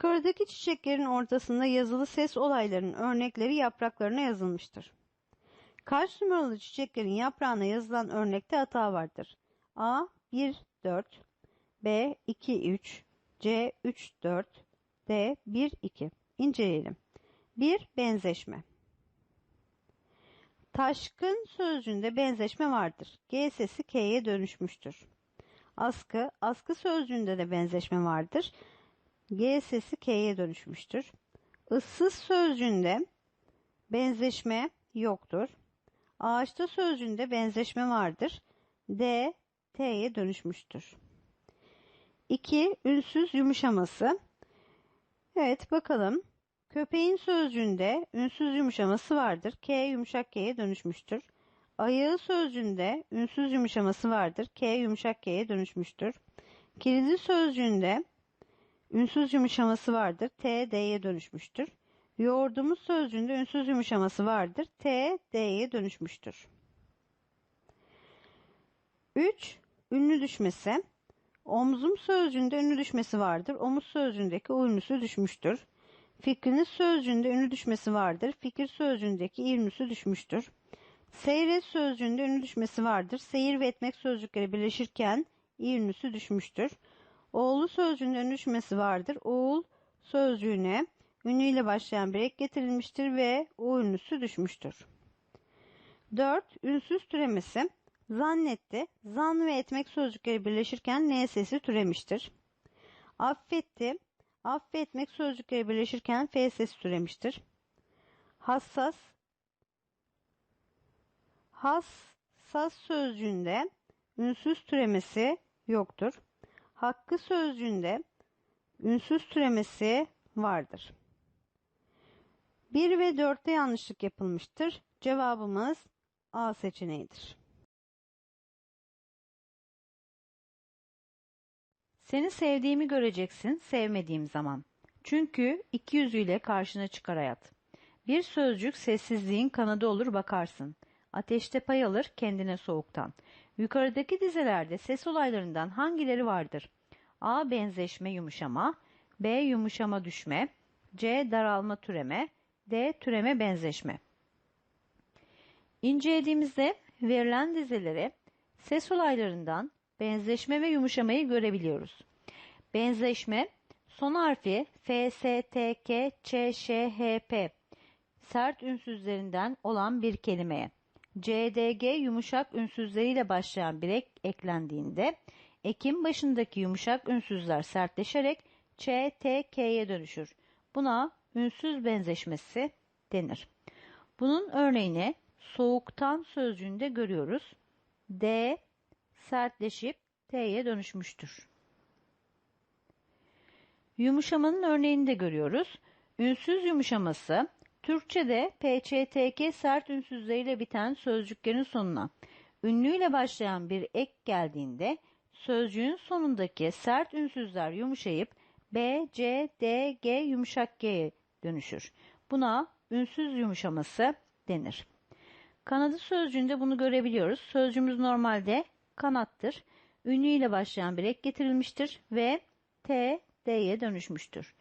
Yukarıdaki çiçeklerin ortasında yazılı ses olaylarının örnekleri yapraklarına yazılmıştır. Kaç numaralı çiçeklerin yaprağına yazılan örnekte hata vardır? A 1 4 B 2 3 C 3 4 D 1 2 İnceleyelim. 1. Benzeşme Taşkın sözcüğünde benzeşme vardır. G sesi K'ye dönüşmüştür. Askı, askı sözcüğünde de benzeşme vardır. G sesi K'ye dönüşmüştür. Issız sözcüğünde benzeşme yoktur. Ağaçta sözcüğünde benzeşme vardır. D, T'ye dönüşmüştür. 2. Ünsüz yumuşaması. Evet bakalım. Köpeğin sözcüğünde ünsüz yumuşaması vardır. K yumuşak K'ye dönüşmüştür. Ayağı sözcüğünde ünsüz yumuşaması vardır. K yumuşak K'ye dönüşmüştür. Kilidi sözcüğünde ünsüz yumuşaması vardır. T, D'ye dönüşmüştür. Yoğurdumuz sözcüğünde ünsüz yumuşaması vardır. T, D'ye dönüşmüştür. 3. Ünlü düşmesi. Omzum sözcüğünde ünlü düşmesi vardır. Omuz sözcüğündeki u ünlüsü düşmüştür. Fikriniz sözcüğünde ünlü düşmesi vardır. Fikir sözcüğündeki ünlüsü düşmüştür. Seyret sözcüğünde ünlü düşmesi vardır. Seyir ve etmek sözcükleri birleşirken ünlüsü düşmüştür. Oğlu sözcüğünde ünlü düşmesi vardır. Oğul sözcüğüne ünlüyle başlayan bir ek getirilmiştir ve o ünlüsü düşmüştür. 4. Ünsüz türemesi. Zannetti. Zan ve etmek sözcükleri birleşirken n sesi türemiştir. Affetti. Affetmek sözcükleri birleşirken f sesi türemiştir. Hassas. Hassas sözcüğünde ünsüz türemesi yoktur. Hakkı sözcüğünde ünsüz türemesi vardır. 1 ve 4'te yanlışlık yapılmıştır. Cevabımız A seçeneğidir. Seni sevdiğimi göreceksin sevmediğim zaman. Çünkü iki yüzüyle karşına çıkar hayat. Bir sözcük sessizliğin kanadı olur bakarsın. Ateşte pay alır kendine soğuktan. Yukarıdaki dizelerde ses olaylarından hangileri vardır? A. Benzeşme yumuşama. B. Yumuşama düşme. C. Daralma türeme. D. Türeme benzeşme. İncelediğimizde verilen dizelere ses olaylarından benzeşme ve yumuşamayı görebiliyoruz. Benzeşme son harfi F, S, T, K, Ç, Ş, H, P sert ünsüzlerinden olan bir kelimeye C, D, G yumuşak ünsüzleriyle başlayan bir ek eklendiğinde ekim başındaki yumuşak ünsüzler sertleşerek Ç, T, K'ye dönüşür. Buna ünsüz benzeşmesi denir. Bunun örneğini soğuktan sözcüğünde görüyoruz. D sertleşip T'ye dönüşmüştür. Yumuşamanın örneğini de görüyoruz. Ünsüz yumuşaması Türkçe'de PÇTK sert ünsüzleriyle biten sözcüklerin sonuna ünlüyle başlayan bir ek geldiğinde sözcüğün sonundaki sert ünsüzler yumuşayıp B, C, D, G yumuşak G'ye dönüşür. Buna ünsüz yumuşaması denir. Kanadı sözcüğünde bunu görebiliyoruz. Sözcüğümüz normalde kanattır. Ünlü ile başlayan bir ek getirilmiştir ve T, D'ye dönüşmüştür.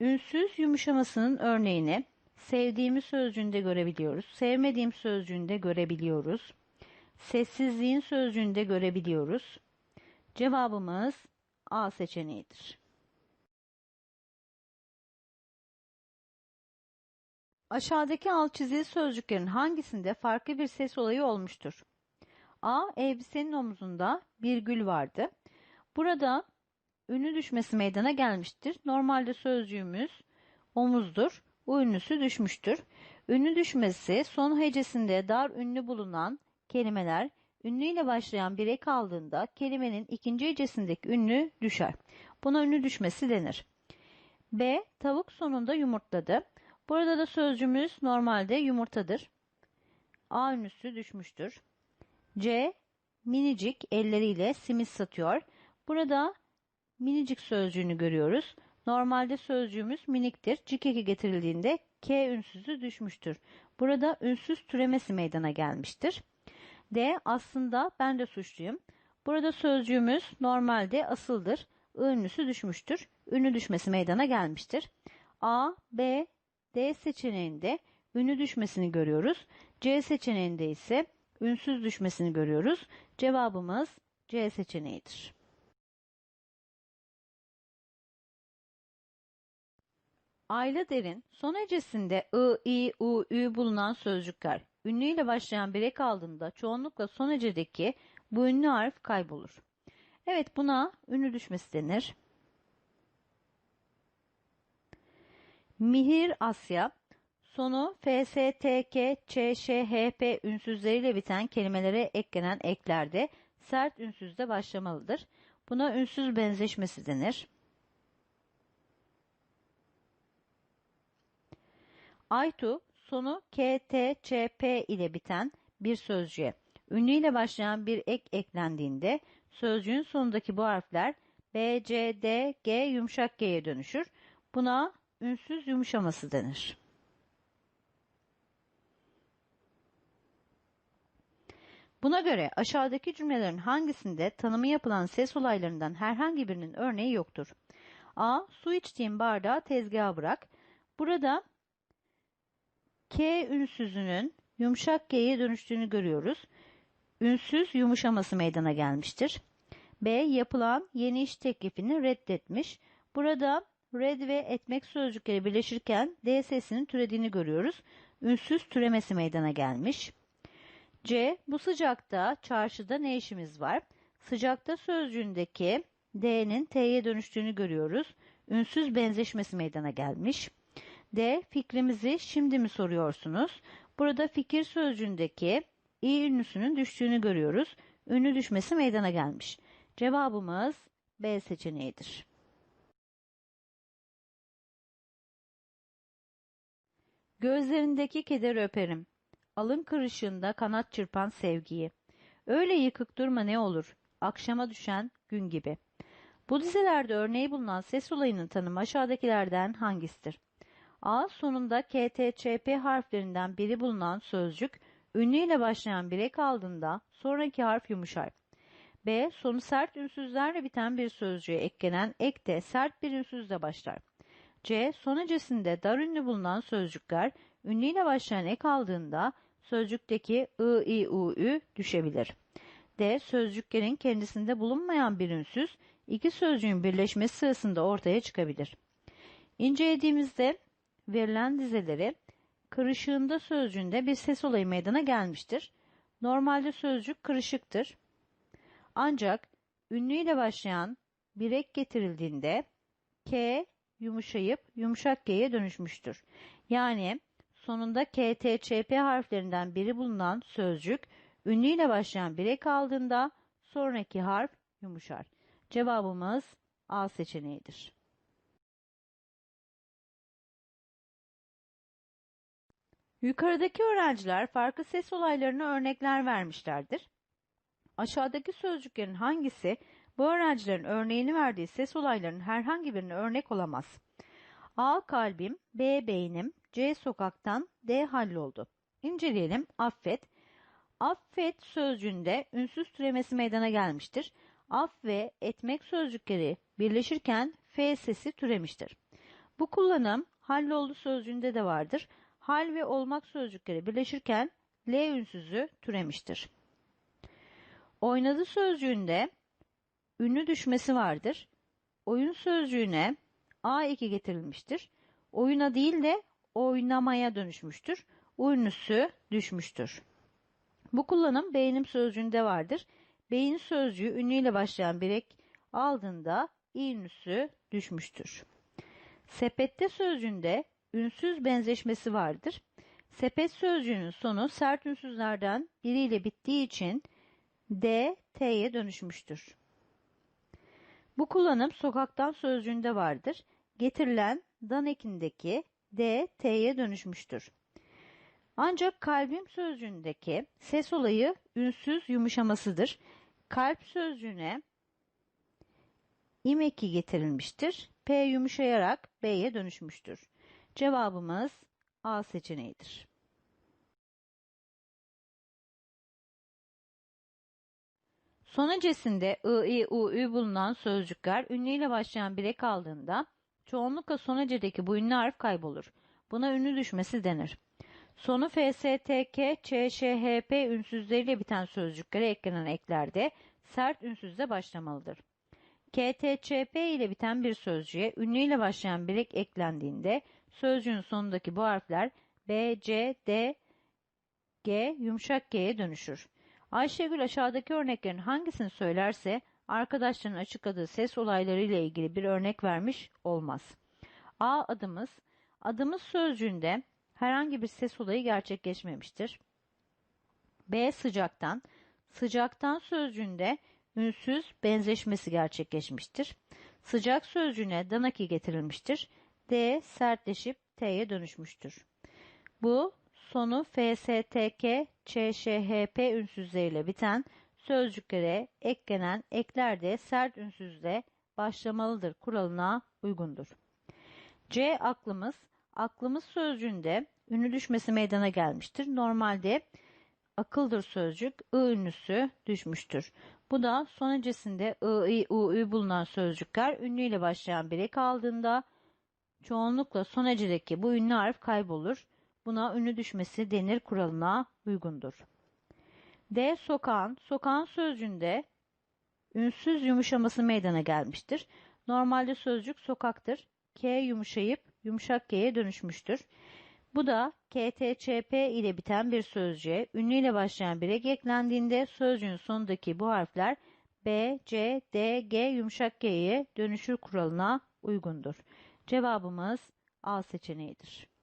Ünsüz yumuşamasının örneğini sevdiğimi sözcüğünde görebiliyoruz. Sevmediğim sözcüğünde görebiliyoruz. Sessizliğin sözcüğünde görebiliyoruz. Cevabımız A seçeneğidir. Aşağıdaki alt çizili sözcüklerin hangisinde farklı bir ses olayı olmuştur? A. Elbisenin omzunda bir gül vardı. Burada ünlü düşmesi meydana gelmiştir. Normalde sözcüğümüz omuzdur. Bu ünlüsü düşmüştür. Ünlü düşmesi son hecesinde dar ünlü bulunan kelimeler ünlü ile başlayan bir ek aldığında kelimenin ikinci hecesindeki ünlü düşer. Buna ünlü düşmesi denir. B. Tavuk sonunda yumurtladı. Burada da sözcüğümüz normalde yumurtadır. A ünlüsü düşmüştür. C. Minicik elleriyle simit satıyor. Burada minicik sözcüğünü görüyoruz. Normalde sözcüğümüz miniktir. Cik getirildiğinde K ünsüzü düşmüştür. Burada ünsüz türemesi meydana gelmiştir. D. Aslında ben de suçluyum. Burada sözcüğümüz normalde asıldır. I ünlüsü düşmüştür. Ünlü düşmesi meydana gelmiştir. A, B, D seçeneğinde ünlü düşmesini görüyoruz. C seçeneğinde ise ünsüz düşmesini görüyoruz. Cevabımız C seçeneğidir. Ayla derin son hecesinde ı, i, u, ü bulunan sözcükler ünlüyle başlayan bir ek aldığında çoğunlukla son hecedeki bu ünlü harf kaybolur. Evet buna ünlü düşmesi denir. Mihir Asya sonu f, s, t, k, ç, ş, h, p ünsüzleriyle biten kelimelere eklenen eklerde sert ünsüzle başlamalıdır. Buna ünsüz benzeşmesi denir. Aytu sonu k, t, ç, p ile biten bir sözcüğe ünlü ile başlayan bir ek eklendiğinde sözcüğün sonundaki bu harfler b, c, d, g yumuşak g'ye dönüşür. Buna ünsüz yumuşaması denir. Buna göre aşağıdaki cümlelerin hangisinde tanımı yapılan ses olaylarından herhangi birinin örneği yoktur? A. Su içtiğin bardağı tezgaha bırak. Burada K ünsüzünün yumuşak G'ye dönüştüğünü görüyoruz. Ünsüz yumuşaması meydana gelmiştir. B. Yapılan yeni iş teklifini reddetmiş. Burada red ve etmek sözcükleri birleşirken D sesinin türediğini görüyoruz. Ünsüz türemesi meydana gelmiş. C. Bu sıcakta çarşıda ne işimiz var? Sıcakta sözcüğündeki D'nin T'ye dönüştüğünü görüyoruz. Ünsüz benzeşmesi meydana gelmiş. D. Fikrimizi şimdi mi soruyorsunuz? Burada fikir sözcüğündeki i ünlüsünün düştüğünü görüyoruz. Ünlü düşmesi meydana gelmiş. Cevabımız B seçeneğidir. Gözlerindeki kederi öperim. Alın kırışında kanat çırpan sevgiyi. Öyle yıkık durma ne olur. Akşama düşen gün gibi. Bu dizelerde örneği bulunan ses olayının tanımı aşağıdakilerden hangisidir? A. Sonunda K, T, Ç, P harflerinden biri bulunan sözcük ünlü ile başlayan bir ek aldığında sonraki harf yumuşar. B. Sonu sert ünsüzlerle biten bir sözcüğe eklenen ek de sert bir ünsüzle başlar. C. Son hecesinde dar ünlü bulunan sözcükler ünlü ile başlayan ek aldığında sözcükteki ı, i, u, ü düşebilir. D. Sözcüklerin kendisinde bulunmayan bir ünsüz iki sözcüğün birleşmesi sırasında ortaya çıkabilir. İncelediğimizde verilen dizeleri kırışığında sözcüğünde bir ses olayı meydana gelmiştir. Normalde sözcük kırışıktır. Ancak ünlü ile başlayan bir ek getirildiğinde K yumuşayıp yumuşak G'ye dönüşmüştür. Yani sonunda K, T, Ç, P harflerinden biri bulunan sözcük ünlü ile başlayan bir ek aldığında sonraki harf yumuşar. Cevabımız A seçeneğidir. Yukarıdaki öğrenciler farklı ses olaylarına örnekler vermişlerdir. Aşağıdaki sözcüklerin hangisi bu öğrencilerin örneğini verdiği ses olaylarının herhangi birine örnek olamaz? A. Kalbim, B. Beynim, C. Sokaktan, D. Halloldu. İnceleyelim. Affet. Affet sözcüğünde ünsüz türemesi meydana gelmiştir. Af ve etmek sözcükleri birleşirken F sesi türemiştir. Bu kullanım halloldu sözcüğünde de vardır. Hal ve olmak sözcükleri birleşirken L ünsüzü türemiştir. Oynadı sözcüğünde ünlü düşmesi vardır. Oyun sözcüğüne A2 getirilmiştir. Oyuna değil de oynamaya dönüşmüştür. Ünlüsü düşmüştür. Bu kullanım beynim sözcüğünde vardır. Beyin sözcüğü ünlüyle başlayan bir ek aldığında i ünlüsü düşmüştür. Sepette sözcüğünde ünsüz benzeşmesi vardır. Sepet sözcüğünün sonu sert ünsüzlerden biriyle bittiği için D, T'ye dönüşmüştür. Bu kullanım sokaktan sözcüğünde vardır. Getirilen dan ekindeki D, T'ye dönüşmüştür. Ancak kalbim sözcüğündeki ses olayı ünsüz yumuşamasıdır. Kalp sözcüğüne imeki getirilmiştir. P yumuşayarak B'ye dönüşmüştür. Cevabımız A seçeneğidir. Son hecesinde ı, i, u, ü bulunan sözcükler ünlüyle başlayan bir ek aldığında çoğunlukla son hecedeki bu ünlü harf kaybolur. Buna ünlü düşmesi denir. Sonu f, s, t, k, ç, ş, h, p ünsüzleriyle biten sözcüklere eklenen eklerde sert ünsüzle başlamalıdır. K, T, Ç, P ile biten bir sözcüğe ünlüyle başlayan bir ek eklendiğinde sözcüğün sonundaki bu harfler B, C, D, G, yumuşak G'ye dönüşür. Ayşegül aşağıdaki örneklerin hangisini söylerse arkadaşların açıkladığı ses olayları ile ilgili bir örnek vermiş olmaz. A adımız, adımız sözcüğünde herhangi bir ses olayı gerçekleşmemiştir. B sıcaktan, sıcaktan sözcüğünde ünsüz benzeşmesi gerçekleşmiştir. Sıcak sözcüğüne danaki getirilmiştir. D sertleşip T'ye dönüşmüştür. Bu sonu F, S, T, K, Ç, Ş, H, P ünsüzleriyle biten sözcüklere eklenen ekler de sert ünsüzle başlamalıdır kuralına uygundur. C aklımız, aklımız sözcüğünde ünlü düşmesi meydana gelmiştir. Normalde akıldır sözcük ı ünlüsü düşmüştür. Bu da son hecesinde ı, i, u, ü bulunan sözcükler ünlüyle başlayan bir ek aldığında çoğunlukla son hecedeki bu ünlü harf kaybolur. Buna ünlü düşmesi denir kuralına uygundur. D. Sokağın. Sokağın sözcüğünde ünsüz yumuşaması meydana gelmiştir. Normalde sözcük sokaktır. K yumuşayıp yumuşak G'ye dönüşmüştür. Bu da KTÇP ile biten bir sözcüğe ünlüyle başlayan bir ek eklendiğinde sözcüğün sonundaki bu harfler B, C, D, G yumuşak G'ye dönüşür kuralına uygundur. Cevabımız A seçeneğidir.